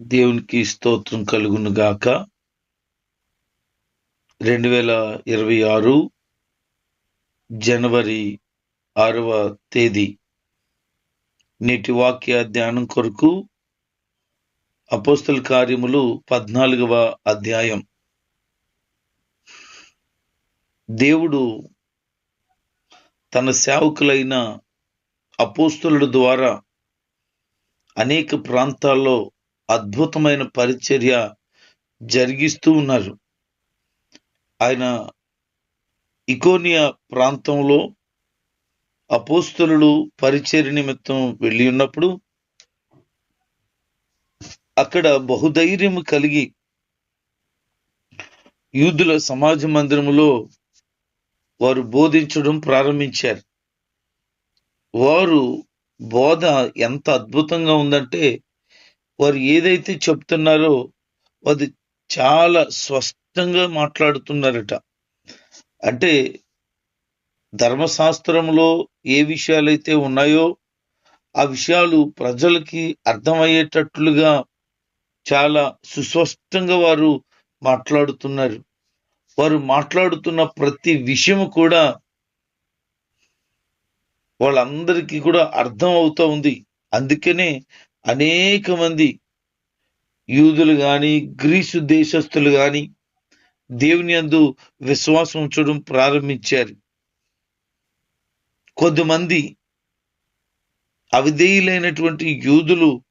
దేవునికి స్తోత్రం కలుగును గాక. రెండు వేల ఇరవై ఆరు జనవరి ఆరవ తేదీ నేటి వాక్య ధ్యానం కొరకు అపోస్తల కార్యములు పద్నాలుగవ అధ్యాయం. దేవుడు తన సేవకులైన అపోస్తుల ద్వారా అనేక ప్రాంతాల్లో అద్భుతమైన పరిచర్య జరిగిస్తూ ఉన్నారు. ఆయన ఇకోనియా ప్రాంతంలో అపోస్తులు పరిచర్య నిమిత్తం వెళ్ళి ఉన్నప్పుడు అక్కడ బహుధైర్యం కలిగి యూదుల సమాజ మందిరములో వారు బోధించడం ప్రారంభించారు. వారు బోధ ఎంత అద్భుతంగా ఉందంటే వారు ఏదైతే చెప్తున్నారో అది చాలా స్పష్టంగా మాట్లాడుతున్నారట. అంటే ధర్మశాస్త్రంలో ఏ విషయాలైతే ఉన్నాయో ఆ విషయాలు ప్రజలకి అర్థమయ్యేటట్లుగా చాలా సుస్పష్టంగా వారు మాట్లాడుతున్నారు. వారు మాట్లాడుతున్న ప్రతి విషయం కూడా వాళ్ళందరికీ కూడా అర్థం అవుతూ ఉంది. అందుకనే అనేక మంది యూదులు కానీ గ్రీసు దేశస్థులు కానీ దేవుని అందు విశ్వాసం ఉంచడం ప్రారంభించారు. కొద్దిమంది అవిధేయులైనటువంటి యూదులు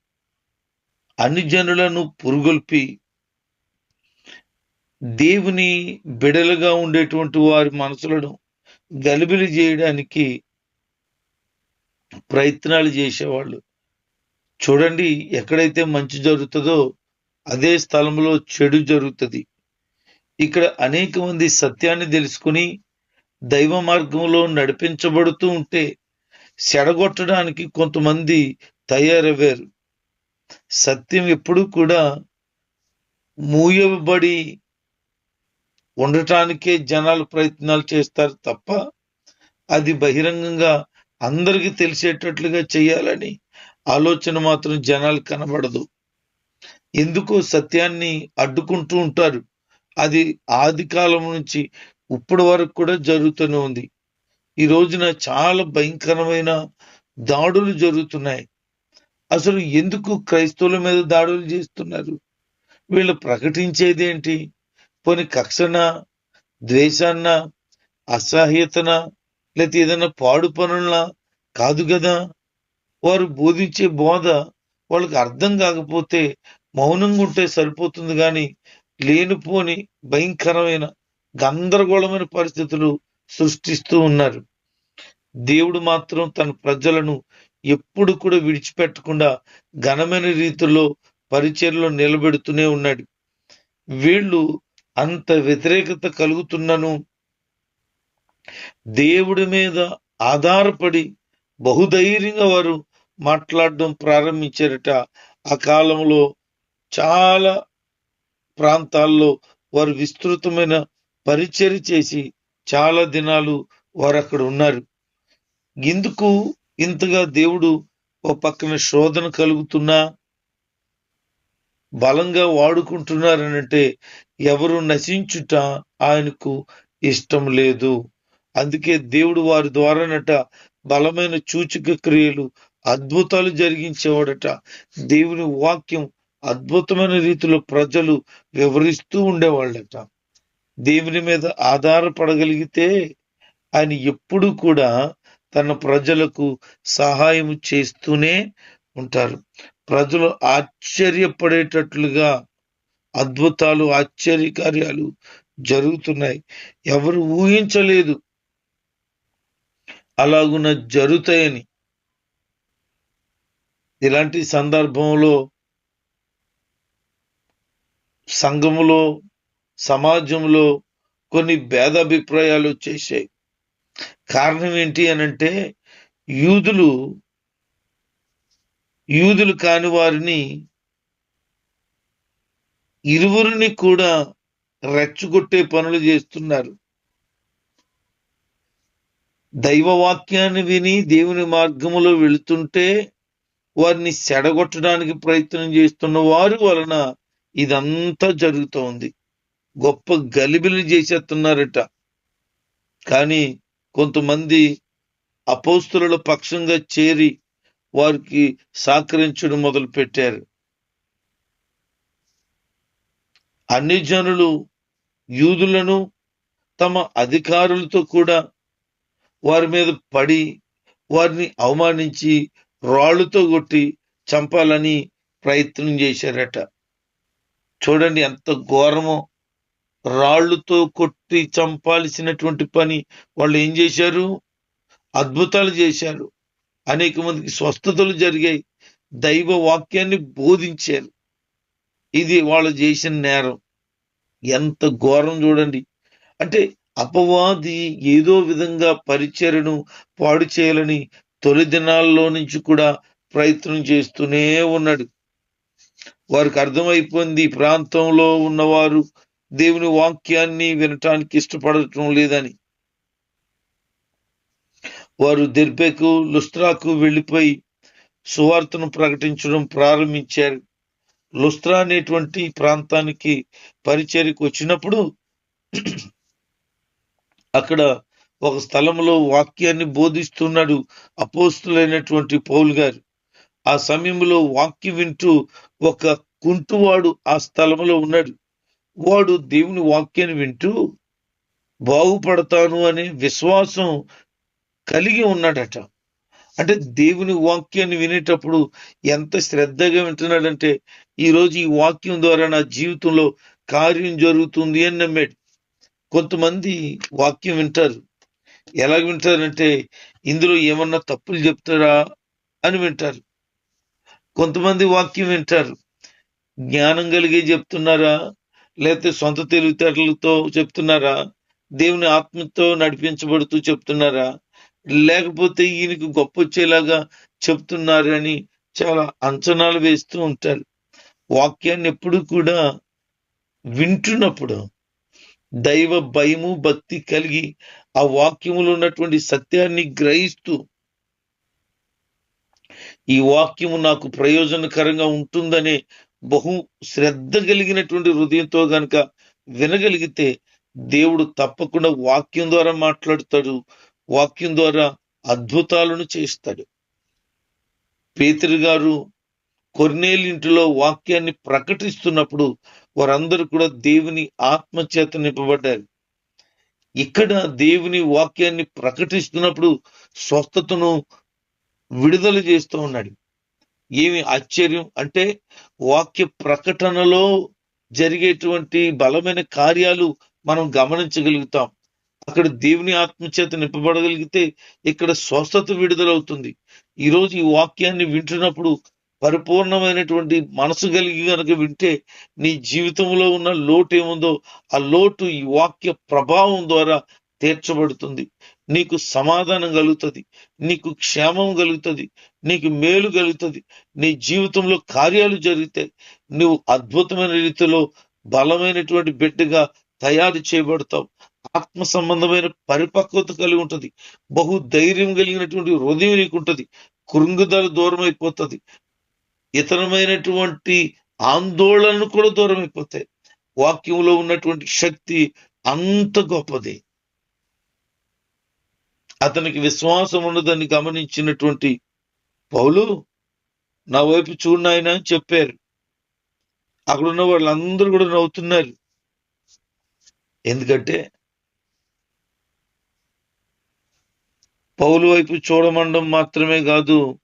అన్ని జనులను పురుగొల్పి దేవుని బిడలుగా ఉండేటువంటి వారి మనసులను గలిబిలి చేయడానికి ప్రయత్నాలు చేసేవాళ్ళు. చూడండి ఎక్కడైతే మంచి జరుగుతుందో అదే స్థలంలో చెడు జరుగుతుంది. ఇక్కడ అనేక మంది సత్యాన్ని తెలుసుకుని దైవ మార్గంలో నడిపించబడుతూ ఉంటే చెడగొట్టడానికి కొంతమంది తయారయ్యారు. సత్యం ఎప్పుడూ కూడా మూయబడి ఉండటానికే జనాలు ప్రయత్నాలు చేస్తారు తప్ప అది బహిరంగంగా అందరికీ తెలిసేటట్లుగా చేయాలని ఆలోచన మాత్రం జనాలు కనబడదు. ఎందుకో సత్యాన్ని అడ్డుకుంటూ ఉంటారు. అది ఆది కాలం నుంచి ఇప్పటి వరకు కూడా జరుగుతూనే ఉంది. ఈ రోజున చాలా భయంకరమైన దాడులు జరుగుతున్నాయి. అసలు ఎందుకు క్రైస్తవుల మీద దాడులు చేస్తున్నారు? వీళ్ళు ప్రకటించేది ఏంటి? పోని కక్షన? ద్వేషాన్న? అసహ్యతన? లేకపోతే ఏదైనా పాడు పనులనా కాదు కదా? వారు బోధించే బోధ వాళ్ళకి అర్థం కాకపోతే మౌనంగా ఉంటే సరిపోతుంది కానీ లేనిపోని భయంకరమైన గందరగోళమైన పరిస్థితులు సృష్టిస్తూ ఉన్నారు. దేవుడు మాత్రం తన ప్రజలను ఎప్పుడు కూడా విడిచిపెట్టకుండా ఘనమైన రీతిలో పరిచయలో నిలబెడుతూనే ఉన్నాడు. వీళ్ళు అంత వ్యతిరేకత కలుగుతున్నను దేవుడి మీద ఆధారపడి బహుధైర్యంగా వారు మాట్లాడడం ప్రారంభించారట. ఆ కాలంలో చాలా ప్రాంతాల్లో వారు విస్తృతమైన పరిచర్య చేసి చాలా దినాలు వారు అక్కడ ఉన్నారు. ఎందుకు ఇంతగా దేవుడు ఓ పక్కన శోధన కలుగుతున్నా? బలంగా వాడుకుంటున్నారనంటే ఎవరు నశించుట ఆయనకు ఇష్టం లేదు. అందుకే దేవుడు వారి ద్వారానట బలమైన సూచక క్రియలు అద్భుతాలు జరిగించేవాడట. దేవుని వాక్యం అద్భుతమైన రీతిలో ప్రజలు వివరిస్తూ ఉండేవాళ్ళట. దేవుని మీద ఆధారపడగలిగితే ఆయన ఎప్పుడు కూడా తన ప్రజలకు సహాయం చేస్తూనే ఉంటారు. ప్రజలు ఆశ్చర్యపడేటట్లుగా అద్భుతాలు ఆశ్చర్యకార్యాలు జరుగుతున్నాయి. ఎవరు ఊహించలేదు అలాగున జరుగుతాయని. ఇలాంటి సందర్భంలో సంఘములో సమాజంలో కొన్ని భేదాభిప్రాయాలు వచ్చేసాయి. కారణం ఏంటి అనంటే యూదులు యూదులు కాని వారిని ఇరువురిని కూడా రెచ్చగొట్టే పనులు చేస్తున్నారు. దైవవాక్యాన్ని విని దేవుని మార్గములో వెళుతుంటే వారిని సెడగొట్టడానికి ప్రయత్నం చేస్తున్న వారి వలన ఇదంతా జరుగుతోంది. గొప్ప గలిబిలి చేసేస్తున్నారట. కానీ కొంతమంది అపోస్తుల పక్షంగా చేరి వారికి సహకరించడం మొదలు పెట్టారు అన్ని జనులు యూదులను తమ అధికారులతో కూడా వారి మీద పడి వారిని అవమానించి రాళ్ళుతో కొట్టి చంపాలని ప్రయత్నం చేశారట. చూడండి ఎంత ఘోరమో. రాళ్ళతో కొట్టి చంపాల్సినటువంటి పని వాళ్ళు ఏం చేశారు? అద్భుతాలు చేశారు. అనేక మందికి స్వస్థతలు జరిగాయి. దైవ వాక్యాన్ని బోధించారు. ఇది వాళ్ళు చేసిన నేరం. ఎంత ఘోరం చూడండి. అంటే అపవాది ఏదో విధంగా పరిచయను పాడు చేయాలని తొలి దినాల్లో నుంచి కూడా ప్రయత్నం చేస్తూనే ఉన్నాడు. వారికి అర్థమైపోయింది ఈ ప్రాంతంలో ఉన్నవారు దేవుని వాక్యాన్ని వినటానికి ఇష్టపడటం లేదని. వారు దెర్బెకు లుస్త్రాకు వెళ్ళిపోయి సువార్తను ప్రకటించడం ప్రారంభించారు. లుస్త్రా అనేటువంటి ప్రాంతానికి పరిచర్యకు వచ్చినప్పుడు అక్కడ ఒక స్థలంలో వాక్యాన్ని బోధిస్తున్నాడు అపోస్తులైనటువంటి పౌల్ గారు. ఆ సమయంలో వాక్యం వింటూ ఒక కుంటువాడు ఆ స్థలంలో ఉన్నాడు. వాడు దేవుని వాక్యాన్ని వింటూ బాగుపడతాను అనే విశ్వాసం కలిగి ఉన్నాడట. అంటే దేవుని వాక్యాన్ని వినేటప్పుడు ఎంత శ్రద్ధగా వింటున్నాడంటే ఈరోజు ఈ వాక్యం ద్వారా నా జీవితంలో కార్యం జరుగుతుంది అని నమ్మాడు. కొంతమంది వాక్యం వింటారు. ఎలా వింటారంటే ఇందులో ఏమన్నా తప్పులు చెప్తారా అని వింటారు. కొంతమంది వాక్యం వింటారు. జ్ఞానం కలిగి చెప్తున్నారా? లేకపోతే సొంత తెలివితేటలతో చెప్తున్నారా? దేవుని ఆత్మతో నడిపించబడుతూ చెప్తున్నారా? లేకపోతే ఈయనకు గొప్ప వచ్చేలాగా చెప్తున్నారని చాలా అంచనాలు వేస్తూ ఉంటారు. వాక్యాన్ని ఎప్పుడు కూడా వింటున్నప్పుడు దైవ భయము భక్తి కలిగి ఆ వాక్యములో ఉన్నటువంటి సత్యాన్ని గ్రహిస్తూ ఈ వాక్యము నాకు ప్రయోజనకరంగా ఉంటుందనే బహు శ్రద్ధ కలిగినటువంటి హృదయంతో గనక వినగలిగితే దేవుడు తప్పకుండా వాక్యం ద్వారా మాట్లాడతాడు వాక్యం ద్వారా అద్భుతాలను చేస్తాడు. పేతురు గారు కొర్నేలింటిలో వాక్యాన్ని ప్రకటిస్తున్నప్పుడు వారందరూ కూడా దేవుని ఆత్మ చేత నింపబడ్డారు. ఇక్కడ దేవుని వాక్యాన్ని ప్రకటిస్తున్నప్పుడు స్వస్థతను విడుదల చేస్తూ ఉన్నాడు. ఏమి ఆశ్చర్యం అంటే వాక్య ప్రకటనలో జరిగేటువంటి బలమైన కార్యాలు మనం గమనించగలుగుతాం. అక్కడ దేవుని ఆత్మచేత నింపబడగలిగితే ఇక్కడ స్వస్థత విడుదలవుతుంది. ఈరోజు ఈ వాక్యాన్ని వింటున్నప్పుడు పరిపూర్ణమైనటువంటి మనసు కలిగి గనక వింటే నీ జీవితంలో ఉన్న లోటు ఏముందో ఆ లోటు ఈ వాక్య ప్రభావం ద్వారా తీర్చబడుతుంది. నీకు సమాధానం కలుగుతుంది. నీకు క్షేమం కలుగుతుంది. నీకు మేలు కలుగుతుంది. నీ జీవితంలో కార్యాలు జరుగుతాయి నువ్వు అద్భుతమైన రీతిలో బలమైనటువంటి బిడ్డగా తయారు చేయబడతావు. ఆత్మ సంబంధమైన పరిపక్వత కలిగి ఉంటుంది. బహు ధైర్యం కలిగినటువంటి హృదయం నీకు ఉంటుంది. కృంగుదల దూరం అయిపోతుంది ఇతరమైనటువంటి ఆందోళనలు కూడా దూరం అయిపోతాయి. వాక్యంలో ఉన్నటువంటి శక్తి అంత గొప్పది. అతనికి విశ్వాసం ఉన్నదని గమనించినటువంటి పౌలు నా వైపు చూడు అని చెప్పారు. అక్కడున్న వాళ్ళందరూ కూడా నవ్వుతున్నారు. ఎందుకంటే పౌలు వైపు చూడమండం మాత్రమే కాదు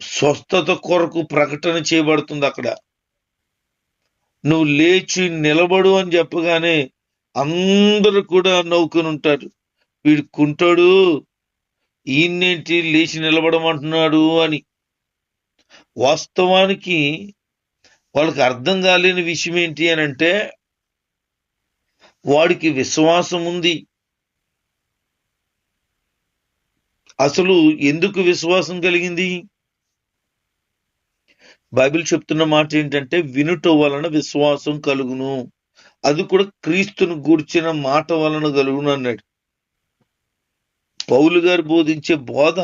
స్వస్థత కొరకు ప్రకటన చేయబడుతుంది అక్కడ. నువ్వు లేచి నిలబడు అని చెప్పగానే అందరూ కూడా నవ్వుకుని ఉంటారు. వీడు కుంటాడు ఈయన్నేంటి లేచి నిలబడమంటున్నాడు అని. వాస్తవానికి వాళ్ళకి అర్థం కాలేని విషయం ఏంటి అని అంటే వాడికి విశ్వాసం ఉంది. అసలు ఎందుకు విశ్వాసం కలిగింది? బైబిల్ చెప్తున్న మాట ఏంటంటే వినుట వలన విశ్వాసం కలుగును. అది కూడా క్రీస్తును గూర్చిన మాట వలన కలుగును అన్నాడు. పౌలు గారు బోధించే బోధ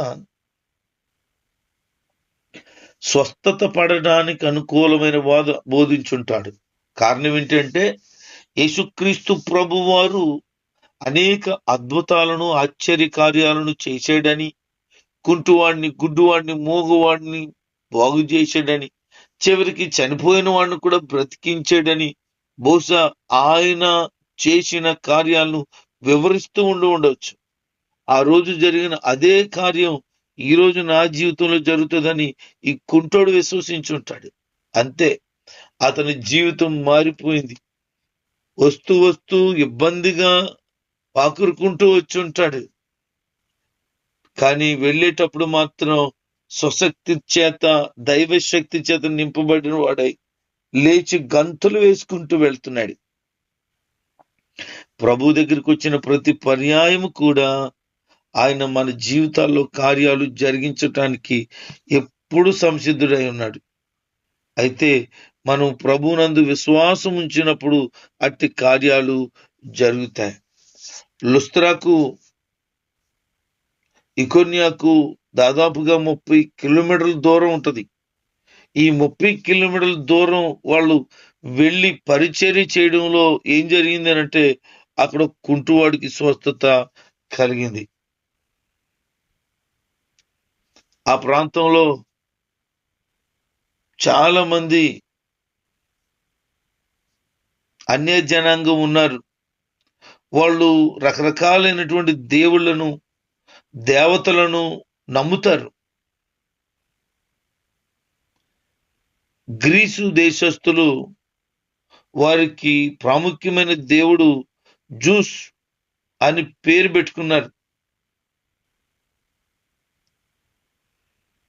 స్వస్థత పడడానికి అనుకూలమైన బోధ బోధించుంటాడు. కారణం ఏంటంటే యేసుక్రీస్తు ప్రభు వారు అనేక అద్భుతాలను ఆశ్చర్య కార్యాలను చేశాడని కుంటువాడిని గుడ్డువాడిని మూగువాడిని బాగు చేశాడని చివరికి చనిపోయిన వాడిని కూడా బ్రతికించాడని బహుశా ఆయన చేసిన కార్యాలను వివరిస్తూ ఉండి ఉండవచ్చు ఆ రోజు జరిగిన అదే కార్యం ఈ రోజు నా జీవితంలో జరుగుతుందని ఈ కుంటోడు విశ్వసించుంటాడు. అంతే అతని జీవితం మారిపోయింది. వస్తూ వస్తూ ఇబ్బందిగా పాకురుకుంటూ వచ్చి ఉంటాడు కానీ వెళ్ళేటప్పుడు మాత్రం స్వశక్తి చేత దైవ శక్తి చేత నింపబడిన వాడై లేచి గంతులు వేసుకుంటూ వెళ్తున్నాడు. ప్రభు దగ్గరికి వచ్చిన ప్రతి పర్యాయం కూడా ఆయన మన జీవితాల్లో కార్యాలు జరిగించటానికి ఎప్పుడు సంసిద్ధుడై ఉన్నాడు. అయితే మనం ప్రభునందు విశ్వాసం ఉంచినప్పుడు అట్టి కార్యాలు జరుగుతాయి. లుస్త్రాకు ఇకొన్యాకు దాదాపుగా ముప్పై కిలోమీటర్ల దూరం ఉంటుంది. ఈ ముప్పై కిలోమీటర్ల దూరం వాళ్ళు వెళ్ళి పరిచర్య చేయడంలో ఏం జరిగింది అంటే అక్కడ కుంటువాడికి స్వస్థత కలిగింది. ఆ ప్రాంతంలో చాలా మంది అన్య జనాంగం ఉన్నారు. వాళ్ళు రకరకాలైనటువంటి దేవుళ్ళను దేవతలను నమ్ముతారు. గ్రీసు దేశస్థులు వారికి ప్రాముఖ్యమైన దేవుడు జూస్ అని పేరు పెట్టుకున్నారు.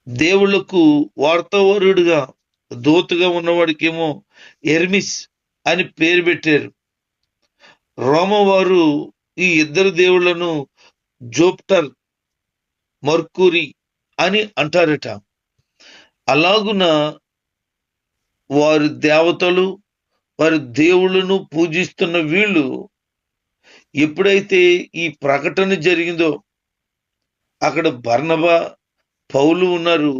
దేవుళ్ళకు వార్తావరుడుగా దూతగా ఉన్నవాడికేమో ఎర్మిస్ అని పేరు పెట్టారు. రోమవారు ఈ ఇద్దరు దేవుళ్ళను జోప్టర్ మర్కురి అని అంటారట. అలాగున వారి దేవతలు వారి దేవుళ్ళను పూజిస్తున్న వీళ్ళు ఎప్పుడైతే ఈ ప్రకటన జరిగిందో అక్కడ బర్ణబా పౌలు ఉన్నారు.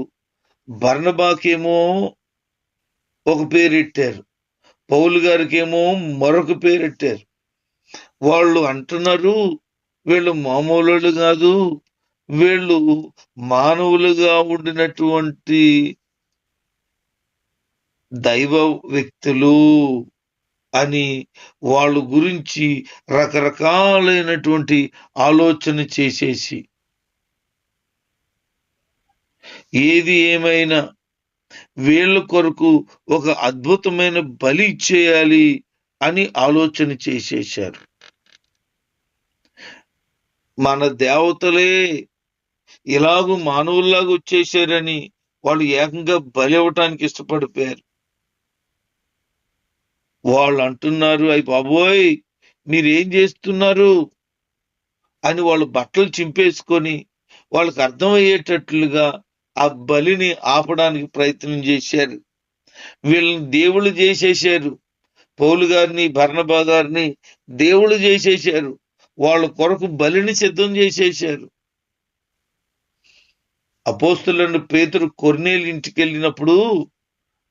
బర్ణబాకేమో ఒక పేరెట్టారు పౌలు గారికేమో మరొక పేరెట్టారు వాళ్ళు అంటున్నారు వీళ్ళు మామూలు కాదు వీళ్ళు మానవులుగా ఉండినటువంటి దైవ వ్యక్తులు అని వాళ్ళ గురించి రకరకాలైనటువంటి ఆలోచన చేసేసి ఏది ఏమైనా వీళ్ళ కొరకు ఒక అద్భుతమైన బలి చేయాలి అని ఆలోచన చేసేశారు. మన దేవతలే ఇలాగూ మానవుల్లాగా వచ్చేసారని వాళ్ళు ఏకంగా బలి అవ్వటానికి ఇష్టపడిపోయారు. వాళ్ళు అంటున్నారు అయ్యి బాబోయ్ మీరేం చేస్తున్నారు? అని వాళ్ళు బట్టలు చింపేసుకొని వాళ్ళకి అర్థమయ్యేటట్లుగా ఆ బలిని ఆపడానికి ప్రయత్నం చేశారు. వీళ్ళని దేవుళ్ళు చేసేసారు పౌలు గారిని భరణబా గారిని దేవుళ్ళు చేసేసారు వాళ్ళ కొరకు బలిని సిద్ధం చేసేసారు అపోస్తులను పేతురు కొర్నేలు ఇంటికి వెళ్ళినప్పుడు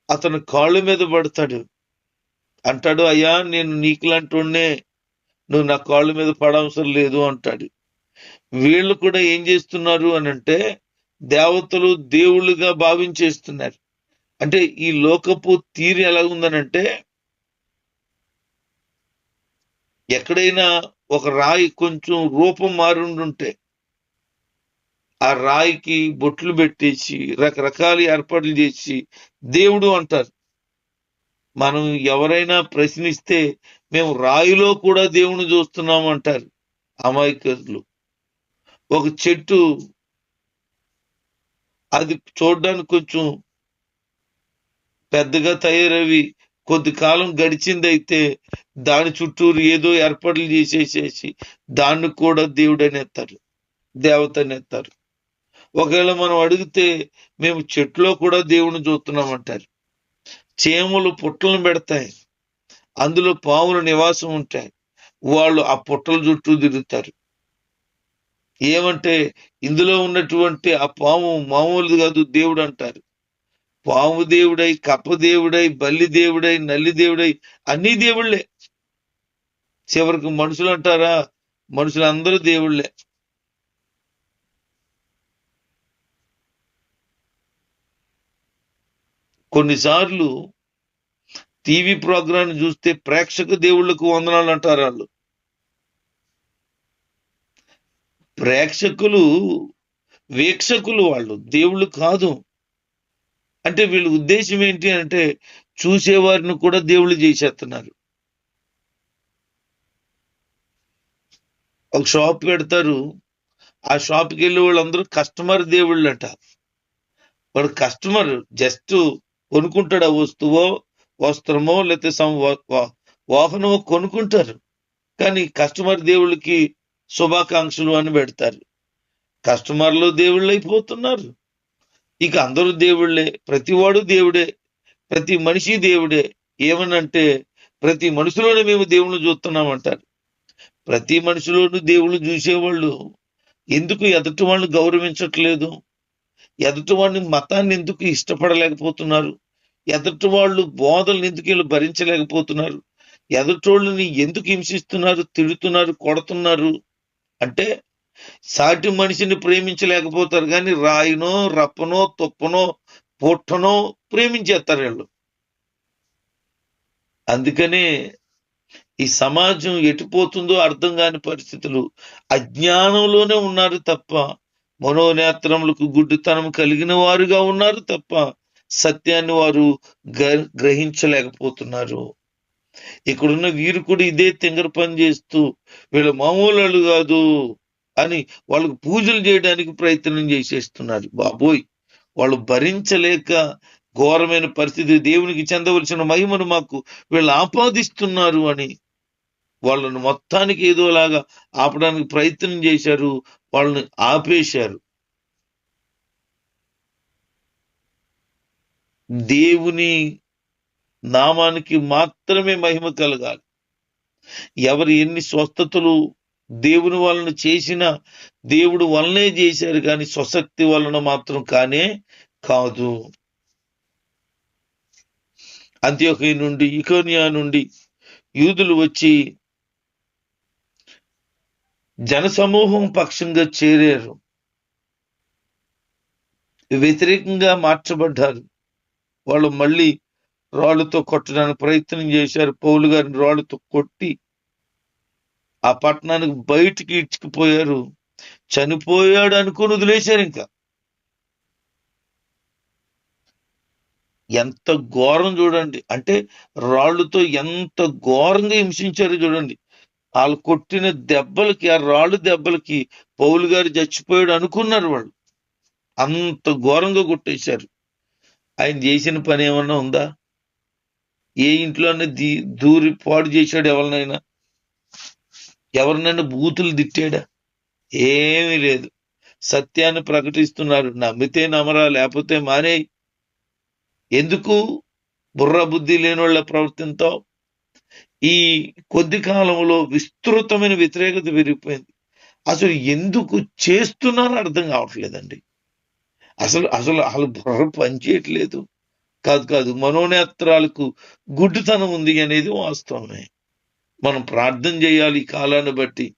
అతను కాళ్ళ మీద పడతాడు. అంటాడు అయ్యా నేను నీకులాంటి నువ్వు నా కాళ్ళ మీద పడవసరం లేదు అంటాడు. వీళ్ళు కూడా ఏం చేస్తున్నారు అని అంటే దేవతలు దేవుళ్ళుగా భావించేస్తున్నారు. అంటే ఈ లోకపు తీరు ఎలా ఉందనంటే ఎక్కడైనా ఒక రాయి కొంచెం రూపం మారుండుంటే ఆ రాయికి బొట్లు పెట్టేసి రకరకాల ఏర్పాట్లు చేసి దేవుడు అంటారు. మనం ఎవరైనా ప్రశ్నిస్తే మేము రాయిలో కూడా దేవుని చూస్తున్నాం అంటారు అమాయకులు. ఒక చెట్టు అది చూడడానికి కొంచెం పెద్దగా తయారవి కొద్ది కాలం గడిచిందైతే దాని చుట్టూరు ఏదో ఏర్పాట్లు చేసేసేసి దాన్ని కూడా దేవుడు ఎత్తారు దేవతని ఎత్తారు ఒకవేళ మనం అడిగితే మేము చెట్లో కూడా దేవుని చూస్తున్నామంటారు. చేములు పుట్టలను పెడతాయి. అందులో పాములు నివాసం ఉంటాయి. వాళ్ళు ఆ పుట్టల చుట్టూ తిరుగుతారు. ఏమంటే ఇందులో ఉన్నటువంటి ఆ పాము మామూలు కాదు దేవుడు అంటారు. పాము దేవుడై కప్ప దేవుడై బల్లి దేవుడై నల్లి దేవుడై అన్ని దేవుళ్ళే. చివరికి మనుషులు అంటారా? మనుషులందరూ దేవుళ్ళే. కొన్నిసార్లు టీవీ ప్రోగ్రాం చూస్తే ప్రేక్షక దేవుళ్ళకు వందనాలు అంటారు వాళ్ళు. ప్రేక్షకులు వీక్షకులు వాళ్ళు దేవుళ్ళు కాదు. అంటే వీళ్ళ ఉద్దేశం ఏంటి అంటే చూసేవారిని కూడా దేవుళ్ళు చేసేస్తున్నారు. ఒక షాప్ పెడతారు. ఆ షాప్కి వెళ్ళే వాళ్ళందరూ కస్టమర్ దేవుళ్ళు అంట వాడు కస్టమర్ జస్ట్ కొనుక్కుంటాడు ఆ వస్తువో వస్త్రమో లేకపోతే వా- వాహనమో కొనుక్కుంటారు. కానీ కస్టమర్ దేవుళ్ళకి శుభాకాంక్షలు అని పెడతారు. కస్టమర్లు దేవుళ్ళు అయిపోతున్నారు ఇక అందరూ దేవుళ్ళే ప్రతివాడు దేవుడే ప్రతి మనిషి దేవుడే. ఏమనంటే ప్రతి మనిషిలోనే మేము దేవుళ్ళు చూస్తున్నామంటారు. ప్రతి మనిషిలోనూ దేవుళ్ళు చూసేవాళ్ళు. ఎందుకు ఎదుటి వాళ్ళని గౌరవించట్లేదు? ఎదుటివాడిని మతాన్ని ఎందుకు ఇష్టపడలేకపోతున్నారు? ఎదుటి వాళ్ళు బోధలను ఎందుకు వీళ్ళు భరించలేకపోతున్నారు? ఎదుటోళ్ళని ఎందుకు హింసిస్తున్నారు తిడుతున్నారు కొడుతున్నారు? అంటే సాటి మనిషిని ప్రేమించలేకపోతారు కానీ రాయినో రప్పనో తుప్పనో పొట్టనో ప్రేమించేస్తారు వీళ్ళు. అందుకనే ఈ సమాజం ఎటుపోతుందో అర్థం కాని పరిస్థితులు అజ్ఞానంలోనే ఉన్నారు తప్ప మనోనేత్రములకు గుడ్డితనం కలిగిన వారుగా ఉన్నారు తప్ప సత్యాన్ని వారు గ- గ్రహించలేకపోతున్నారు. ఇక్కడున్న వీరు కూడా ఇదే తింగర పని చేస్తూ వీళ్ళ మామూలు కాదు అని వాళ్ళకు పూజలు చేయడానికి ప్రయత్నం చేసేస్తున్నారు. బాబోయ్! వాళ్ళు భరించలేక ఘోరమైన పరిస్థితి దేవునికి చెందవలసిన మహిమను మాకు వీళ్ళు ఆపాదిస్తున్నారు అని వాళ్ళను మొత్తానికి ఏదోలాగా ఆపడానికి ప్రయత్నం చేశారు వాళ్ళని ఆపేశారు. దేవుని నామానికి మాత్రమే మహిమ కలగాలి. ఎవరు ఎన్ని స్వస్థతలు దేవుని వలన చేసినా దేవుడు వలనే చేశారు కానీ స్వశక్తి వలన మాత్రం కానే కాదు. అంత్యోకయ నుండి ఇకోనియా నుండి యూదులు వచ్చి జనసమూహం పక్షంగా చేరారు. వ్యతిరేకంగా మార్చబడ్డారు. వాళ్ళు మళ్ళీ రాళ్ళతో కొట్టడానికి ప్రయత్నం చేశారు. పౌలు గారిని రాళ్ళతో కొట్టి ఆ పట్టణానికి బయటికి ఇడ్చుకుపోయారు చనిపోయాడు అనుకుని వదిలేశారు ఇంకా. ఎంత ఘోరం చూడండి. అంటే రాళ్ళుతో ఎంత ఘోరంగా హింసించారు చూడండి. వాళ్ళు కొట్టిన దెబ్బలకి ఆ రాళ్ళు దెబ్బలకి పౌలు గారు చచ్చిపోయాడు అనుకున్నారు వాళ్ళు. అంత ఘోరంగా కొట్టేశారు. ఆయన చేసిన పని ఏమన్నా ఉందా? ఏ ఇంట్లోనే దీ దూరి పాడు చేశాడు ఎవరినైనా? ఎవరినైనా బూతులు తిట్టాడా? ఏమీ లేదు. సత్యాన్ని ప్రకటిస్తున్నారు. నమ్మితే నమ్మరా లేకపోతే మానే ఎందుకు? బుర్ర బుద్ధి లేనోళ్ళ ప్రవర్తనతో ఈ కొద్ది కాలంలో విస్తృతమైన వ్యతిరేకత పెరిగిపోయింది. అసలు ఎందుకు చేస్తున్నారో అర్థం కావట్లేదండి. అసలు అసలు అసలు బుర్ర పనిచేయట్లేదు కాదు కాదు మనోనేత్రాలకు గుడ్డుతనం ఉంది అనేది వాస్తవమే. మనం ప్రార్థన చేయాలి ఈ కాలాన్ని బట్టి.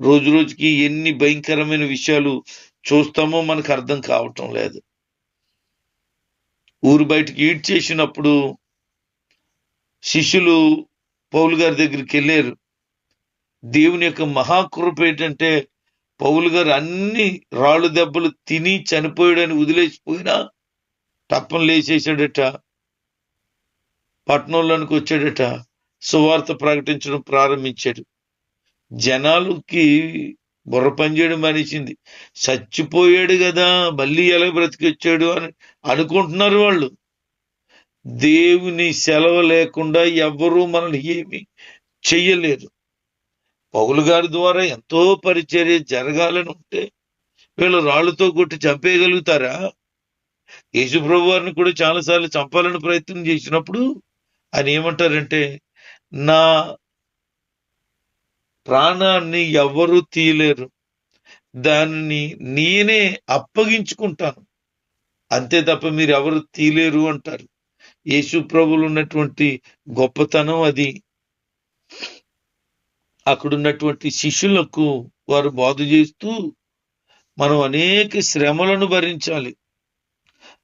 రోజు రోజుకి ఎన్ని భయంకరమైన విషయాలు చూస్తామో మనకు అర్థం కావటం లేదు. ఊరు బయటికి ఈడ్ చేసినప్పుడు శిష్యులు పౌలు గారి దగ్గరికి వెళ్ళారు. దేవుని యొక్క మహాకృప ఏంటంటే పౌలు గారు అన్ని రాళ్ళు దెబ్బలు తిని చనిపోయాడని వదిలేసిపోయినా తప్పని లేచేసాడట పట్టణంలోనికి వచ్చాడట. సువార్త ప్రకటించడం ప్రారంభించాడు. జనాలకి బుర్ర పనిచేయడం మానేసింది. చచ్చిపోయాడు కదా మళ్ళీ ఎలా బ్రతికొచ్చాడు అని అనుకుంటున్నారు వాళ్ళు. దేవుని సెలవు లేకుండా ఎవ్వరూ మనల్ని ఏమి చెయ్యలేరు పౌలు గారి ద్వారా ఎంతో పరిచర్య జరగాలని ఉంటే వీళ్ళు రాళ్ళతో కొట్టి చంపేయగలుగుతారా? యేసుప్రభు వారిని కూడా చాలాసార్లు చంపాలని ప్రయత్నం చేసినప్పుడు ఆయన ఏమంటారంటే నా ప్రాణాన్ని ఎవ్వరూ తీయలేరు. దానిని నేనే అప్పగించుకుంటాను. అంతే తప్ప మీరు ఎవరు తీయలేరు అంటారు. యేసు ప్రభులు ఉన్నటువంటి గొప్పతనం అది. అక్కడున్నటువంటి శిష్యులకు వారు బాధ చేస్తూ మనం అనేక శ్రమలను భరించాలి.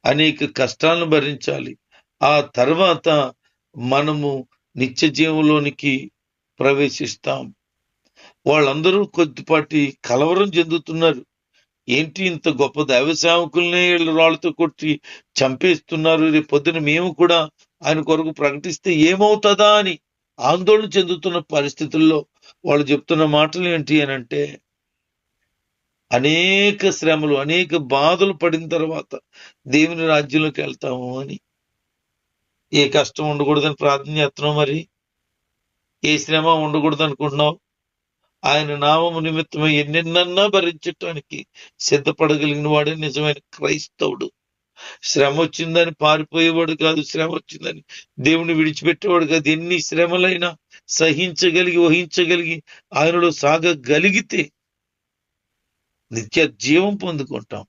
అనేక కష్టాలను భరించాలి. ఆ తర్వాత మనము నిత్య జీవంలోనికి ప్రవేశిస్తాం. వాళ్ళందరూ కొద్దిపాటి కలవరం చెందుతున్నారు. ఏంటి ఇంత గొప్ప దైవ సేవకుల్ని వీళ్ళు రాళ్ళతో కొట్టి చంపేస్తున్నారు? రేపు పొద్దున మేము కూడా ఆయన కొరకు ప్రకటిస్తే ఏమవుతుందా అని ఆందోళన చెందుతున్న పరిస్థితుల్లో వాళ్ళు చెప్తున్న మాటలు ఏంటి అని అంటే అనేక శ్రమలు అనేక బాధలు పడిన తర్వాత దేవుని రాజ్యంలోకి వెళ్తాము అని. ఏ కష్టం ఉండకూడదని ప్రార్థన చేస్తున్నావు మరి? ఏ శ్రమ ఉండకూడదు అనుకుంటున్నావు ఆయన నామము నిమిత్తమై ఎన్నెన్నన్నా భరించటానికి సిద్ధపడగలిగిన వాడే నిజమైన క్రైస్తవుడు. శ్రమ వచ్చిందని పారిపోయేవాడు కాదు శ్రమ వచ్చిందని దేవుని విడిచిపెట్టేవాడు కాదు. ఎన్ని శ్రమలైనా సహించగలిగి వహించగలిగి ఆయనలో సాగగలిగితే నిత్య జీవం పొందుకుంటాం.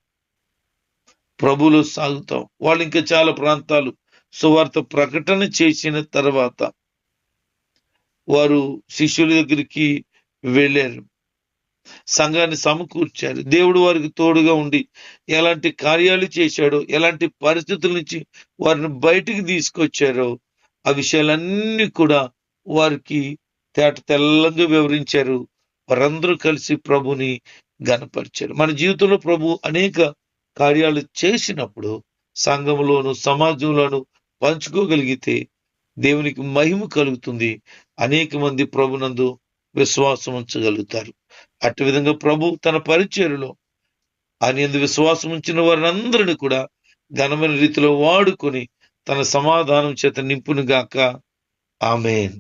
ప్రభులో సాగుతాం. వాళ్ళు ఇంకా చాలా ప్రాంతాలు సువార్త ప్రకటన చేసిన తర్వాత వారు శిష్యుల దగ్గరికి వెళ్ళారు. సంఘాన్ని సమకూర్చారు. దేవుడు వారికి తోడుగా ఉండి ఎలాంటి కార్యాలు చేశాడో ఎలాంటి పరిస్థితుల నుంచి వారిని బయటికి తీసుకొచ్చారో ఆ విషయాలన్నీ కూడా వారికి తేట తెల్లంగా వివరించారు. వారందరూ కలిసి ప్రభుని గనపరిచారు మన జీవితంలో ప్రభు అనేక కార్యాలు చేసినప్పుడు సంఘంలోను సమాజంలోను పంచుకోగలిగితే దేవునికి మహిమ కలుగుతుంది. అనేక మంది ప్రభునందు విశ్వాసం ఉంచగలుగుతారు అటు విధంగా ప్రభు తన పరిచయలో ఆయన ఎందు విశ్వాసం ఉంచిన వారిని కూడా ఘనమైన రీతిలో వాడుకొని తన సమాధానం చేత నింపునుగాక. ఆమెన్.